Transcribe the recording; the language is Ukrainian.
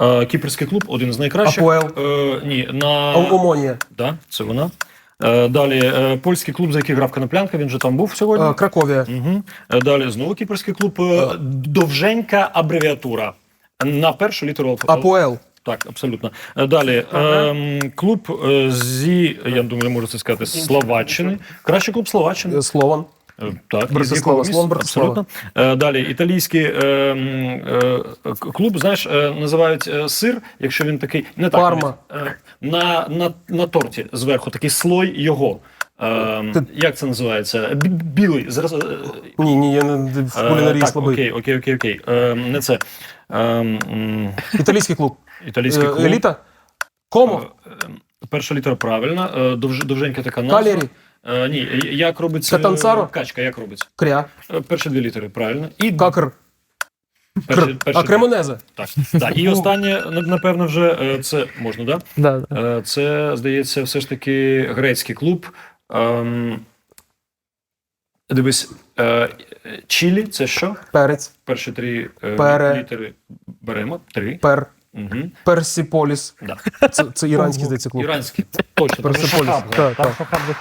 Е, Кіпрський клуб, один з найкращих. Апоел. Е, ні, на Омонія. да, це вона. Е, Далі е, польський клуб, за який грав Коноплянка, він же там був сьогодні. Е, Краковія. Угу. Далі знову кіпрський клуб. е, Довженька абревіатура. На першу літеру алфавіту. Апоел. Так, абсолютно. Далі ем, клуб е, зі, я думаю, можу це сказати, з Словаччини. Кращий клуб Словаччини. Слован. Е, Так, Братислава? Слон Братислава. Абсолютно. Далі італійський е, е, клуб, знаєш, е, називають е, сир, якщо він такий не так. Парма. На, на, на торті зверху такий слой його. Е, Ти- Як це називається? Бі- Білий. Зараз, е, Ні, ні, я не в кулінарії так, слабий. окей, окей, окей, окей. Е, Не це. Е, м, Італійський клуб. Італійський Е, клуб. Еліта. Комо. Е, Перша літера правильна, е, довж, довженька така назва. Калері. Е, ні, як робиться Катанцаро? качка, як робиться? Кря. Е, Перші дві літери, правильно. І Какр. перші, Кр. перші А Кремонезе. Так, так. І останнє, на- напевно, вже е, це можна, да? Да, да. Е, Це, здається, все ж таки грецький клуб. Ем, Дивись, е, Чилі це що? Перець. Перші три е, Пере. літери беремо. Три. Пер. Угу. Персіполіс. Да. Це, це іранський, здається, клуб. Іранський. Точно. Персеполіс. Так, так.